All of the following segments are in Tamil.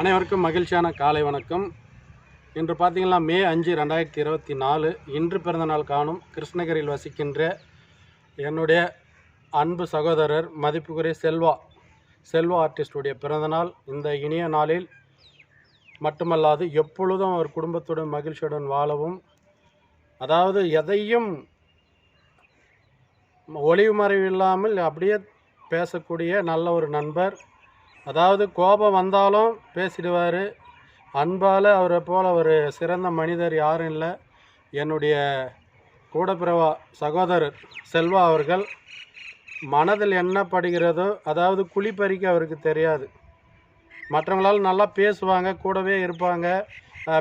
அனைவருக்கும் மகிழ்ச்சியான காலை வணக்கம். இன்று பார்த்தீங்கன்னா மே அஞ்சு ரெண்டாயிரத்தி இருபத்தி நாலு. இன்று பிறந்தநாள் காணும் கிருஷ்ணகிரியில் வசிக்கின்ற என்னுடைய அன்பு சகோதரர் மதிப்புக்குரிய செல்வா செல்வா ஆர்டிஸ்டுடைய பிறந்தநாள். இந்த இனிய நாளில் மட்டுமல்லாது எப்பொழுதும் அவர் குடும்பத்துடன் மகிழ்ச்சியுடன் வாழவும் அதாவது எதையும் ஒளிவு மறைவு இல்லாமல் அப்படியே பேசக்கூடிய நல்ல ஒரு நண்பர். அதாவது கோபம் வந்தாலும் பேசிடுவார். அன்பால் அவரை போல் ஒரு சிறந்த மனிதர் யாரும் இல்லை. என்னுடைய கூடப்பிரவா சகோதரர் செல்வா அவர்கள் மனதில் என்ன படுகிறதோ அதாவது குழிப்பறிக்க அவருக்கு தெரியாது. மற்றவங்களால் நல்லா பேசுவாங்க கூடவே இருப்பாங்க.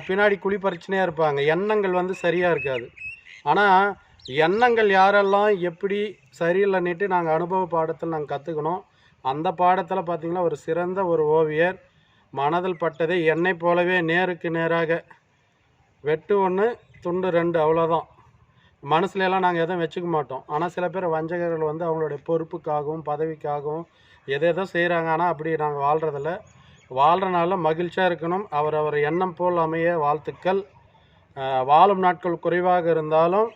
பின்னாடி குழி பறிச்சுனே இருப்பாங்க. எண்ணங்கள் வந்து சரியாக இருக்காது. ஆனால் எண்ணங்கள் யாரெல்லாம் எப்படி சரியில்லைன்னுட்டு நாங்கள் அனுபவ பாடத்தில் நாங்கள் கற்றுக்கணும் அந்த பாடத்தில் பார்த்திங்கன்னா ஒரு சிறந்த ஒரு ஓவியர் மனதில் பட்டதை என்னை போலவே நேருக்கு நேராக. வெட்டு ஒன்று துண்டு ரெண்டு அவ்வளோதான் மனசுலலாம் நாங்கள் எதுவும் வச்சுக்க மாட்டோம். ஆனால் சில பேர் வஞ்சகர்கள் வந்து அவங்களுடைய பொறுப்புக்காகவும் பதவிக்காகவும் எதை எதோ செய்கிறாங்க ஆனால் அப்படி நாங்கள் வாழ்கிறதில்ல வாழ்கிறனால மகிழ்ச்சியாக இருக்கணும். அவர் அவர் எண்ணம் போல் அமைய வாழ்த்துக்கள். வாழும் நாட்கள் குறைவாக இருந்தாலும்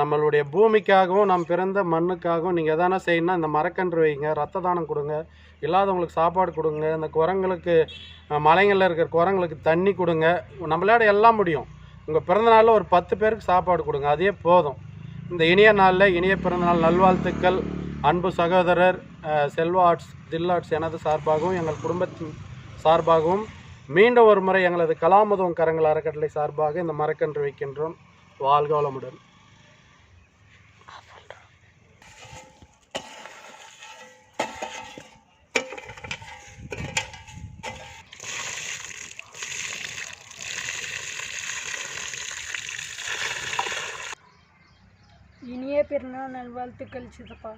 நம்மளுடைய பூமிக்காகவும் நம் பிறந்த மண்ணுக்காகவும் நீங்கள் எதனா செய்யணும்னா இந்த மரக்கன்று வைங்க ரத்த தானம் கொடுங்க இல்லாதவங்களுக்கு சாப்பாடு கொடுங்க இந்த குரங்களுக்கு மலைங்களில் இருக்கிற குரங்களுக்கு தண்ணி கொடுங்க. நம்மளோட எல்லாம் முடியும். உங்கள் பிறந்தநாளில் ஒரு பத்து பேருக்கு சாப்பாடு கொடுங்க அதே போதும். இந்த இனிய நாளில் இனிய பிறந்தநாள் நல்வாழ்த்துக்கள். அன்பு சகோதரர் செல்வா ஆர்ட்ஸ் தில் ஆர்ட்ஸ் எனது சார்பாகவும் எங்கள் குடும்பத்தின் சார்பாகவும் மீண்டும் ஒரு முறை எங்களது கலாமுதவும் கரங்கள் அறக்கட்டளை சார்பாக இந்த மரக்கன்று வைக்கின்றோம். வாழ்க வளமுடன். இனிய பிறநாள் நல்வாழ்த்துக்கள் சித்தப்பா